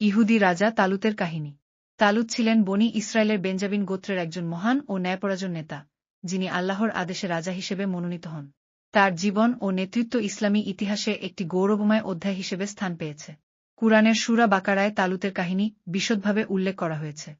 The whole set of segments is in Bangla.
ইহুদি রাজা তালুতের কাহিনী। তালুত ছিলেন বনি ইসরায়েলের বেঞ্জাবিন গোত্রের একজন মহান ও ন্যায়পরাজন নেতা, যিনি আল্লাহর আদেশে রাজা হিসেবে মনোনীত হন। তার জীবন ও নেতৃত্ব ইসলামী ইতিহাসে একটি গৌরবময় অধ্যায় হিসেবে স্থান পেয়েছে। কুরআনের সুরা বাকারায় তালুতের কাহিনী বিশদভাবে উল্লেখ করা হয়েছে।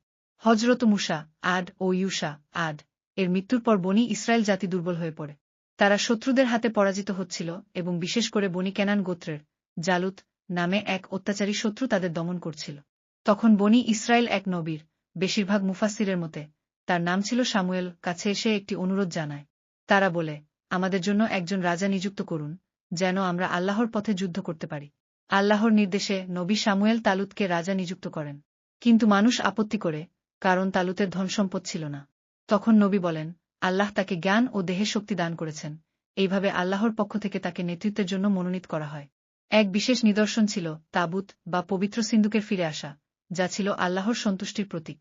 হজরত মুসা আড ও ইউসা আড এর মৃত্যুর পর বনি ইসরায়েল জাতি দুর্বল হয়ে পড়ে। তারা শত্রুদের হাতে পরাজিত হচ্ছিল এবং বিশেষ করে বনি কেনান গোত্রের, জালুত নামে এক অত্যাচারী শত্রু তাদের দমন করছিল। তখন বনি ইসরায়েল এক নবীর, বেশিরভাগ মুফাসিরের মতে, তার নাম ছিল সামুয়েল, কাছে এসে একটি অনুরোধ জানায়। তারা বলে, আমাদের জন্য একজন রাজা নিযুক্ত করুন, যেন আমরা আল্লাহর পথে যুদ্ধ করতে পারি। আল্লাহর নির্দেশে নবী সামুয়েল তালুতকে রাজা নিযুক্ত করেন। কিন্তু মানুষ আপত্তি করে, কারণ তালুতের ধনসম্পদ ছিল না। তখন নবী বলেন, আল্লাহ তাকে জ্ঞান ও দেহে শক্তি দান করেছেন। এইভাবে আল্লাহর পক্ষ থেকে তাকে নেতৃত্বের জন্য মনোনীত করা হয়। এক বিশেষ নিদর্শন ছিল তাবুত বা পবিত্র সিন্ধুকের ফিরে আসা, যা ছিল আল্লাহর সন্তুষ্টির প্রতীক।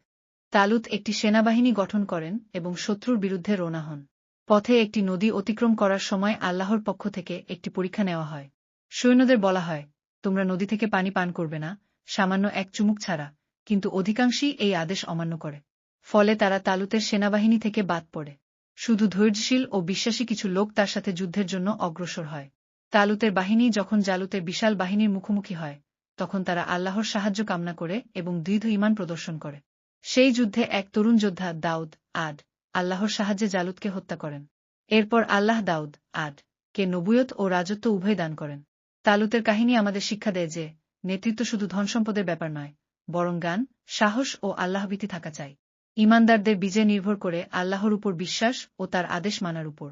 তালুত একটি সেনাবাহিনী গঠন করেন এবং শত্রুর বিরুদ্ধে রোনা হন। পথে একটি নদী অতিক্রম করার সময় আল্লাহর পক্ষ থেকে একটি পরীক্ষা নেওয়া হয়। সৈন্যদের বলা হয়, তোমরা নদী থেকে পানি পান করবে না, সামান্য এক চুমুক ছাড়া, কিন্তু অধিকাংশই এই আদেশ অমান্য করে। ফলে তারা তালুতের সেনাবাহিনী থেকে বাদ পড়ে। শুধু ধৈর্যশীল ও বিশ্বাসী কিছু লোক তার সাথে যুদ্ধের জন্য অগ্রসর হয়। তালুতের বাহিনী যখন জালুতের বিশাল বাহিনীর মুখোমুখি হয়, তখন তারা আল্লাহর সাহায্য কামনা করে এবং দৃঢ় ইমান প্রদর্শন করে। সেই যুদ্ধে এক তরুণ যোদ্ধা, দাউদ, আদ, আল্লাহর সাহায্যে জালুদকে হত্যা করেন। এরপর আল্লাহ দাউদ, আদ, কে নবুয়ত ও রাজত্ব উভয় দান করেন। তালুতের কাহিনী আমাদের শিক্ষা দেয় যে, নেতৃত্ব শুধু ধনসম্পদের ব্যাপার নয়, বরং গান সাহস ও আল্লাহভীতি থাকা চাই। ইমানদারদের বিজয় নির্ভর করে আল্লাহর উপর বিশ্বাস ও তার আদেশ মানার উপর।